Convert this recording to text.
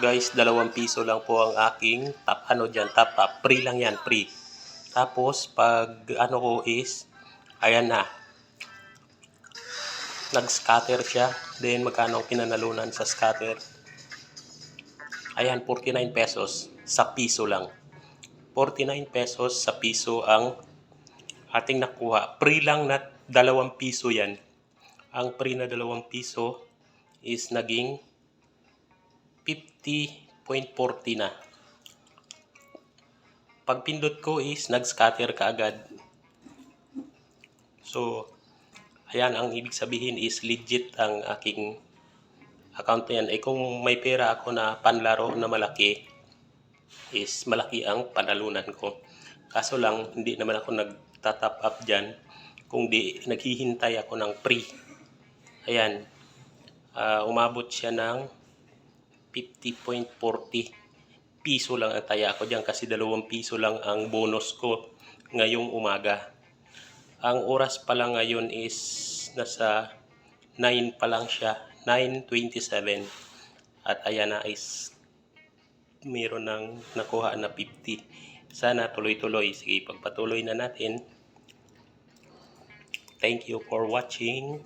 Guys, dalawang piso lang po ang aking top, ano dyan, top up. Free lang yan, free. Tapos, pag ano ko is, ayan na. Nag-scatter siya. Then, magkano ang pinanalunan sa scatter? Ayan, 49 pesos sa piso lang. 49 pesos sa piso ang ating nakuha. Free lang na dalawang piso yan. Ang free na dalawang piso is naging 50.40 na. Pag pindot ko is nag-scatter ka. So, ayan ang ibig sabihin is legit ang aking account na yan. Eh kung may pera ako na panlaro na malaki, is malaki ang panalunan ko. Kaso lang, hindi naman ako nagtatap up dyan. Kung di, naghihintay ako ng free. Ayan. Ah, umabot siya ng 50.40 piso lang ang taya ko dyan kasi dalawang piso lang ang bonus ko ngayong umaga. Ang oras pa lang ngayon is nasa 9 pa lang siya, 9.27. At ayan na is meron ng nakuha na 50. Sana tuloy-tuloy. Sige, pagpatuloy na natin. Thank you for watching.